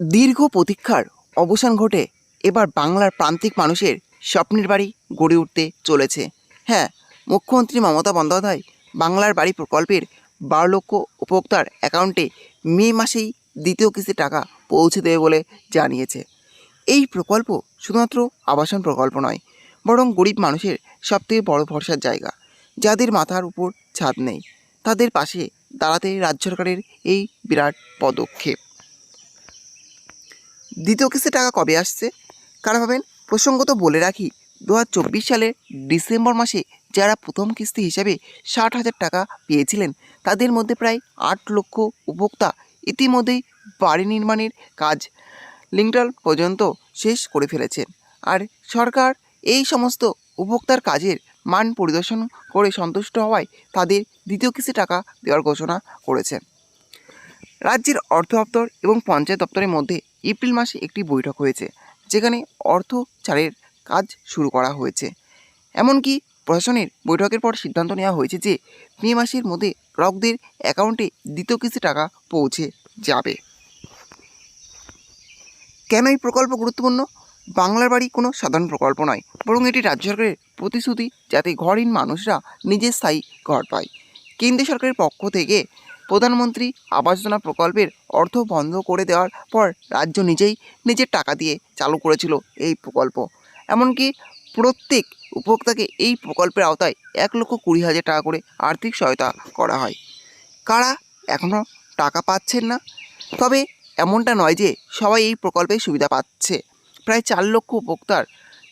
দীর্ঘ প্রতীক্ষার অবসান ঘটে এবার বাংলার প্রান্তিক মানুষের স্বপ্নের বাড়ি গড়ে উঠতে চলেছে। হ্যাঁ মুখ্যমন্ত্রী মমতা বন্দ্যোপাধ্যায় বাংলার বাড়ি প্রকল্পের বারো লক্ষ উপভোক্তার অ্যাকাউন্টে মে মাসেই দ্বিতীয় কিস্তি টাকা পৌঁছে দেবে বলে জানিয়েছে। এই প্রকল্প শুধুমাত্র আবাসন প্রকল্প নয়, বরং গরিব মানুষের সবথেকে বড় ভরসার জায়গা, যাদের মাথার উপর ছাদ নেই। তাদের পাশে দাঁড়াতে রাজ্য সরকারের এই বিরাট পদক্ষেপ। দ্বিতীয় কিস্তি টাকা কবে আসছে? কারা ভাবেন? প্রসঙ্গত বলে রাখি দু হাজার চব্বিশ সালের ডিসেম্বর মাসে যারা প্রথম কিস্তি হিসাবে ষাট হাজার টাকা পেয়েছিলেন, তাদের মধ্যে প্রায় আট লক্ষ উপভোক্তা ইতিমধ্যেই বাড়ি নির্মাণের কাজ লিঙ্কটাল পর্যন্ত শেষ করে ফেলেছেন। আর সরকার এই সমস্ত উপভোক্তার কাজের মান পরিদর্শন করে সন্তুষ্ট হওয়ায় তাদের দ্বিতীয় কিস্তি টাকা দেওয়ার ঘোষণা করেছেন। রাজ্যের অর্থ দপ্তর এবং পঞ্চায়েত দপ্তরের মধ্যে এপ্রিল মাসে একটি বৈঠক হয়েছে, যেখানে অর্থ ছাড়ের কাজ শুরু করা হয়েছে। এমনকি প্রশাসনের বৈঠকের পর সিদ্ধান্ত নেওয়া হয়েছে যে মে মাসের মধ্যে গ্রাহকদের অ্যাকাউন্টে দ্বিতীয় কিস্তি টাকা পৌঁছে যাবে। কেন এই প্রকল্প গুরুত্বপূর্ণ? বাংলার বাড়ি কোনো সাধারণ প্রকল্প নয়, বরং এটি রাজ্য সরকারের প্রতিশ্রুতি যাতে ঘরহীন মানুষরা নিজের স্থায়ী ঘর পায়। কেন্দ্রীয় সরকারের পক্ষ থেকে প্রধানমন্ত্রী আবাস যোজনা প্রকল্পের অর্থ বন্ধ করে দেওয়ার পর রাজ্য নিজেই নিজের টাকা দিয়ে চালু করেছিল এই প্রকল্প। এমনকি প্রত্যেক উপভোক্তাকে এই প্রকল্পের আওতায় এক লক্ষ কুড়ি হাজার টাকা করে আর্থিক সহায়তা করা হয়। কারা এখনও টাকা পাচ্ছেন না? তবে এমনটা নয় যে সবাই এই প্রকল্পের সুবিধা পাচ্ছে। প্রায় চার লক্ষ উপভোক্তার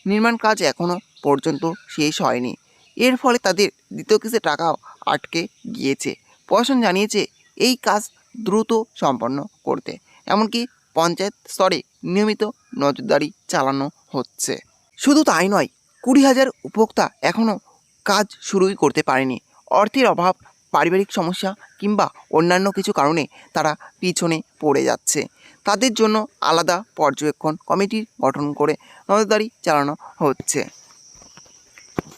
নির্মাণ কাজ এখনও পর্যন্ত শেষ হয়নি। এর ফলে তাদের দ্বিতীয় কিস্তির টাকাও আটকে গিয়েছে। প্রশাসন জানিয়েছে, এই কাজ দ্রুত সম্পন্ন করতে। এমনকি পঞ্চায়েত স্তরে নিয়মিত নজরদারি চালানো হচ্ছে। শুধু তাই নয়, কুড়ি হাজার উপভোক্তা এখনও কাজ শুরুই করতে পারেনি। অর্থের অভাব, পারিবারিক সমস্যা কিংবা অন্যান্য কিছু কারণে তারা পিছনে পড়ে যাচ্ছে। তাদের জন্য আলাদা পর্যবেক্ষণ কমিটির গঠন করে নজরদারি চালানো হচ্ছে।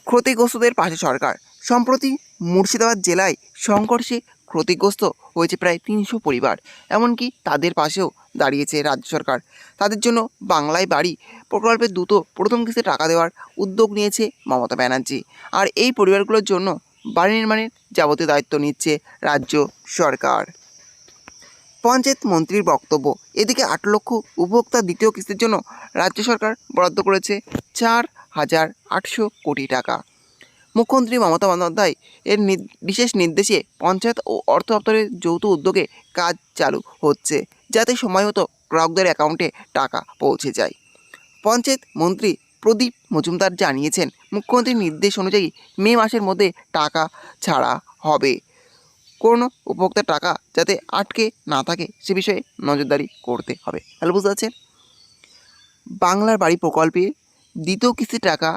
ক্ষতিগ্রস্তদের পাশে সরকার। সম্প্রতি মুর্শিদাবাদ জেলায় সংঘর্ষে ক্ষতিগ্রস্ত হয়েছে প্রায় তিনশো পরিবার, এমনকি তাদের পাশেও দাঁড়িয়েছে রাজ্য সরকার। তাদের জন্য বাংলায় বাড়ি প্রকল্পের দ্রুত প্রথম কিস্তি টাকা দেওয়ার উদ্যোগ নিয়েছে মমতা ব্যানার্জি। আর এই পরিবারগুলোর জন্য বাড়ি নির্মাণের যাবতীয় দায়িত্ব নিচ্ছে রাজ্য সরকার। পঞ্চায়েত মন্ত্রীর বক্তব্য, এদিকে আট লক্ষ উপভোক্তা দ্বিতীয় কিস্তির জন্য রাজ্য সরকার বরাদ্দ করেছে চার হাজার আটশো কোটি টাকা। মুখ্যমন্ত্রী মমতা বন্দ্যোপাধ্যায় এর বিশেষ নির্দেশে পঞ্চায়েত ও অর্থ দপ্তরের যৌথ উদ্যোগে কাজ চালু হচ্ছে, যাতে সময়মতো গ্রাহকদের অ্যাকাউন্টে টাকা পৌঁছে যায়। পঞ্চায়েত মন্ত্রী প্রদীপ মজুমদার জানিয়েছেন, মুখ্যমন্ত্রীর নির্দেশ অনুযায়ী মে মাসের মধ্যে টাকা ছাড়া হবে। কোনো উপভোক্তার টাকা যাতে আটকে না থাকে সে বিষয়ে নজরদারি করতে হবে। তাহলে বুঝতে পারছেন? বাংলার বাড়ি প্রকল্পে দ্বিতীয় কিস্তির টাকা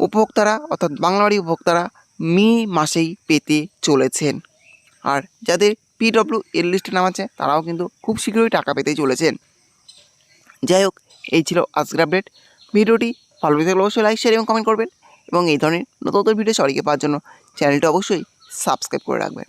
উপভোক্তারা, অর্থাৎ বাংলা বাড়ি উপভোক্তারা মে মাসেই পেতে চলেছেন। আর যাদের পিডব্লিউ এর লিস্টে নাম আছে, তারাও কিন্তু খুব শীঘ্রই টাকা পেতে চলেছেন। যাই হোক, এই ছিল আজকের আপডেট ভিডিওটি ভালো লেগে থাকলে অবশ্যই লাইক শেয়ার এবং কমেন্ট করবেন। এবং এই ধরনের নতুন নতুন ভিডিও সবাইকে পাওয়ার জন্য চ্যানেলটি অবশ্যই সাবস্ক্রাইব করে রাখবেন।